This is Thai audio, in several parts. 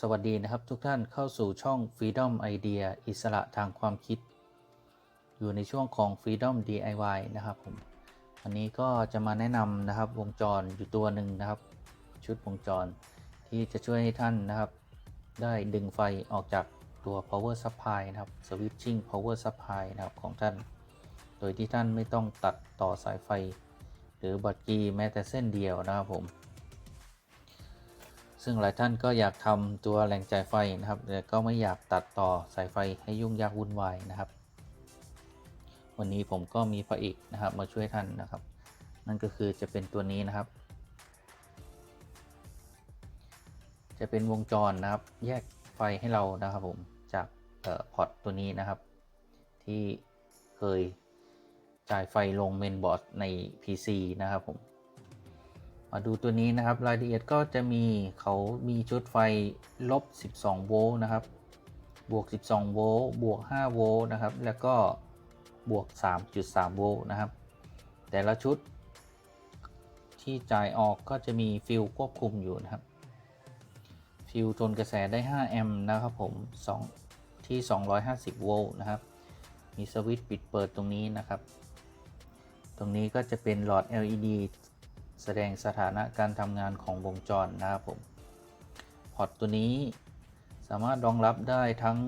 สวัสดีนะครับทุกท่านเข้าสู่ช่อง Freedom Idea อิสระทางความคิด อยู่ในช่วงของ Freedom DIY นะครับผมวันนี้ก็จะมาแนะนำนะครับวงจรอยู่ตัวหนึ่งนะครับ ชุดวงจรที่จะช่วยให้ท่านนะครับ ได้ดึงไฟออกจากตัว power supply นะครับ switching power supply นะครับของท่าน โดยที่ท่านไม่ต้องตัดต่อสายไฟ หรือบัตรกีแม้แต่เส้นเดียวนะครับผม ซึ่งหลายท่านก็อยากทำตัวแหล่งจ่ายไฟนะครับแต่ก็ไม่อยากตัดต่อสายไฟให้ยุ่งยากวุ่นวายนะครับ วันนี้ผมก็มีพระเอกนะครับมาช่วยท่านนะครับ นั่นก็คือจะเป็นตัวนี้นะครับ จะเป็นวงจรนะครับ แยกไฟให้เรานะครับผมจากพอร์ตตัวนี้นะครับ ที่เคยจ่ายไฟลงเมนบอร์ดใน PC นะครับผม มาดูตัวนี้นะครับ รายละเอียดก็จะมีเขามีชุดไฟลบ 12 โวลต์นะครับ บวก 12 โวลต์บวก 5 โวลต์นะครับ แล้วก็บวก 3.3 โวลต์นะครับ แต่ละชุดที่จ่ายออกก็จะมีฟิลควบคุมอยู่นะครับ ฟิลทนกระแสได้ 5 แอมป์นะครับผม2ที่ 250 โวลต์นะครับ มีสวิตช์ปิดเปิดตรงนี้นะครับ ตรงนี้ก็จะเป็นหลอด LED แสดงสถานะการทำงานของวงจรนะครับผมพอร์ตตัวนี้สามารถรองรับได้ทั้ง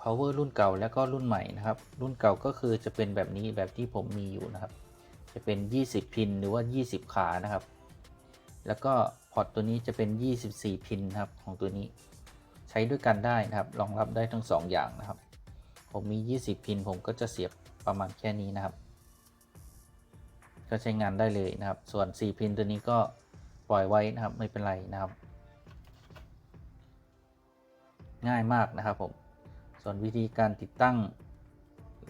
power รุ่นเก่าและก็รุ่นใหม่นะครับ รุ่นเก่าก็คือจะเป็นแบบนี้แบบที่ผมมีอยู่นะครับ จะเป็น 20 พินหรือว่า 20 ขานะครับ แล้วก็พอร์ตตัวนี้จะเป็น 24 พินครับของตัวนี้ ใช้ด้วยกันได้นะครับ รองรับได้ทั้ง 2 อย่างนะครับ ผมมี 20 พินผมก็จะเสียบประมาณแค่นี้นะครับ ก็ใช้งานได้เลยนะครับ ส่วน 4 พินตัวนี้ก็ปล่อยไว้นะครับไม่เป็นไรนะครับ ง่ายมากนะครับผม ส่วนวิธีการติดตั้ง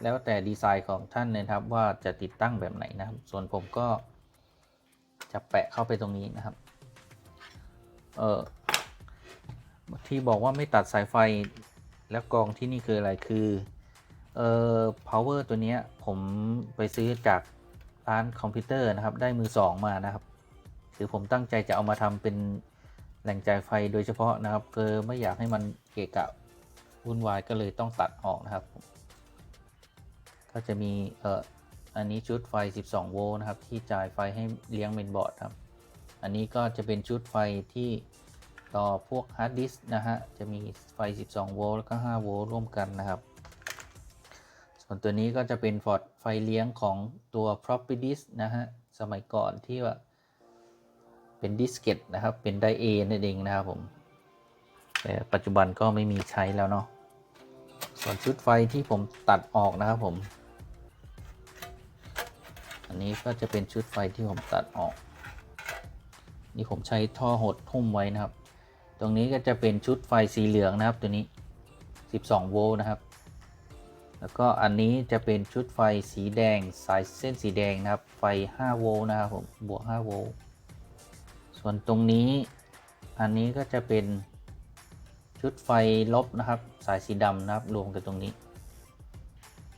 แล้วแต่ดีไซน์ของท่านเลยครับ ว่าจะติดตั้งแบบไหนนะครับ ส่วนผมก็จะแปะเข้าไปตรงนี้นะครับ เออที่บอกว่าไม่ตัดสายไฟแล้วกองที่นี่คืออะไรคือ เอ่อ power ตัวนี้ผมไปซื้อจาก ร้านคอมพิวเตอร์นะครับ ได้มือสองมานะครับคือผมตั้งใจจะเอามาทำเป็นแหล่งจ่ายไฟโดยเฉพาะนะครับคือไม่อยากให้มันเกะกะวุ่นวายก็เลยต้องตัดออกนะครับ ก็จะมีเอ่ออันนี้ชุดไฟ 12 โวลต์นะครับ ที่จ่ายไฟให้เลี้ยงเมนบอร์ดครับ อันนี้ก็จะเป็นชุดไฟที่ต่อพวกฮาร์ดดิสก์นะฮะ จะมีไฟ 12 โวลต์แล้วก็ 5 โวลต์ร่วมกันนะครับ วนตัวนี้ก็จะเป็นฟอร์ดไฟเลี้ยงของตัว Floppy Disk นะฮะ สมัยก่อนที่ว่า เป็นดิสเกตนะครับ เป็นไดเอนั่นเองนะครับผม แต่ปัจจุบันก็ไม่มีใช้แล้วเนาะ ส่วนชุดไฟที่ผมตัดออกนะครับผม อันนี้ก็จะเป็นชุดไฟที่ผมตัดออก นี่ผมใช้ท่อหดทุ่มไว้นะครับ ตรงนี้ก็จะเป็นชุดไฟสีเหลืองนะครับตัวนี้ 12 โวลต์นะครับ แล้วก็อันนี้จะเป็นชุดไฟสีแดงสายเส้นสีแดงนะครับ ไฟ 5 โวลต์นะครับผมบวก 5 โวลต์ส่วนตรงนี้อันนี้ก็จะเป็นชุดไฟลบนะครับ สายสีดำนะครับรวมกันตรงนี้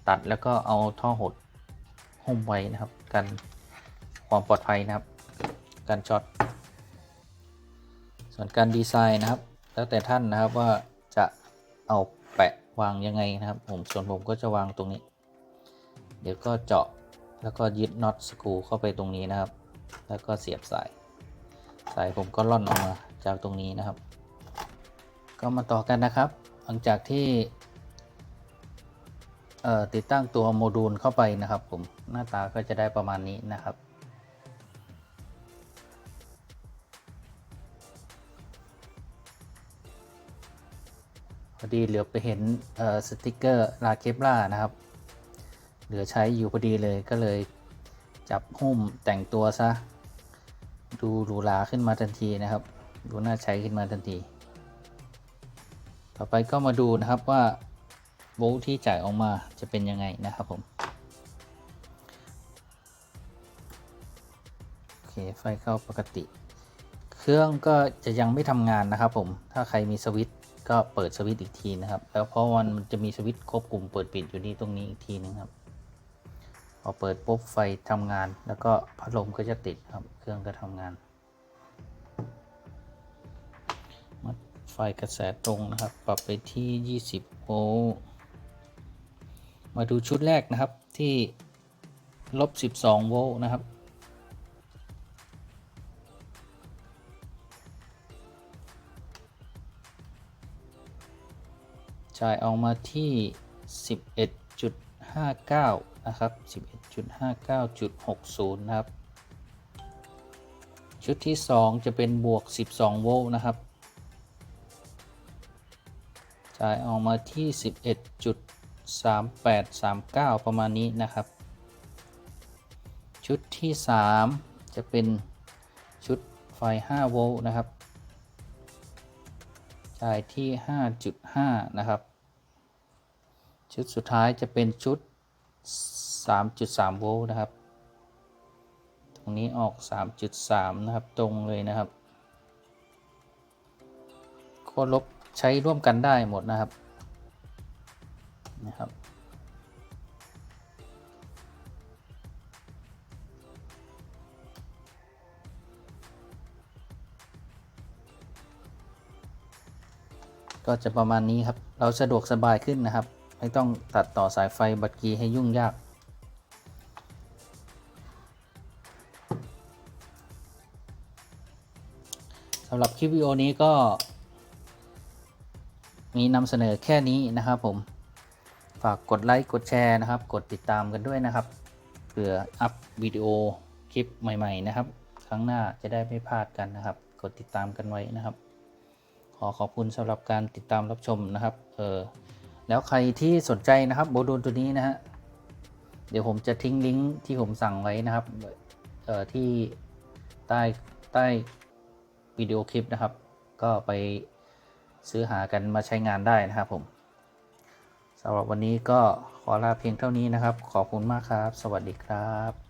ตัดแล้วก็เอาท่อหดหุ้มไว้นะครับ กันความปลอดภัยนะครับ การช็อตส่วนการดีไซน์นะครับ แล้วแต่ท่านนะครับว่าจะเอา วางยังไงนะครับ ผมส่วนผมก็จะวางตรงนี้ เดี๋ยวก็เจาะแล้วก็ยึดน็อตสกรูเข้าไปตรงนี้นะครับ แล้วก็เสียบสายสายผมก็ล่อนออกมาจากตรงนี้นะครับ ก็มาต่อกันนะครับ หลังจากที่ติดตั้งตัวโมดูลเข้าไปนะครับ ผมหน้าตาก็จะได้ประมาณนี้นะครับ ดีเหลือไปเห็นสติกเกอร์ลาเคปล่านะครับ เหลือใช้อยู่พอดีเลยก็เลยจับหุ้มแต่งตัวซะ ดูหรูหราขึ้นมาทันทีนะครับ ดูน่าใช้ขึ้นมาทันที ต่อไปก็มาดูนะครับว่าโวลต์ที่จ่ายออกมาจะเป็นยังไงนะครับผมโอเคไฟเข้าปกติ เครื่องก็จะยังไม่ทำงานนะครับผมถ้าใครมีสวิต ก็เปิดสวิตช์อีกทีนะครับ แล้วเพราะมันจะมีสวิตช์ควบคุมเปิดปิดอยู่ที่ตรงนี้อีกทีนึงครับพอเปิดปุ๊บไฟทำงาน แล้วก็พัดลมก็จะติดครับ เครื่องก็ทำงานไฟไฟกระแสตรงนะครับ ปรับไปที่ 20 โวลต์ มาดูชุดแรกนะครับที่ลบ 12 โวลต์นะครับ จ่ายออกมาที่ 11.59 นะครับ 11.59.60 นะครับ ชุดที่ 2 จะเป็นบวก 12 โวลต์นะครับ จ่ายออกมาที่ 11.3839 ประมาณนี้นะครับ ชุดที่ 3 จะเป็นชุดไฟ 5 โวลต์นะครับ จ่ายที่ 5.5 นะครับ ชุดสุดท้ายจะเป็นชุด 3.3 โวลต์นะครับ ตรงนี้ออก 3.3 นะครับ ตรงเลยนะครับก็ลบใช้ร่วมกันได้หมดนะครับนะครับ ก็จะประมาณนี้ครับ เราสะดวกสบายขึ้นนะครับ ไม่ต้องตัดต่อสายไฟบัตรกีให้ยุ่งยาก สำหรับคลิปวิดีโอนี้ก็ มีนำเสนอแค่นี้นะครับผม ฝากกดไลค์กดแชร์นะครับ กดติดตามกันด้วยนะครับเพื่ออัพวิดีโอคลิปใหม่ ๆ นะครับ ครั้งหน้าจะได้ไม่พลาดกันนะครับ กดติดตามกันไว้นะครับ ขอขอบคุณสำหรับการติดตามรับชมนะครับเออแล้วใครที่สนใจนะครับโมดูลตัวนี้นะฮะเดี๋ยวผมจะทิ้งลิงก์ที่ผมสั่งไว้นะครับเออที่ใต้ใต้วิดีโอคลิปนะครับ ก็ไปซื้อหากันมาใช้งานได้นะครับผมสำหรับวันนี้ก็ขอลาเพียงเท่านี้นะครับ ขอบคุณมากครับ สวัสดีครับ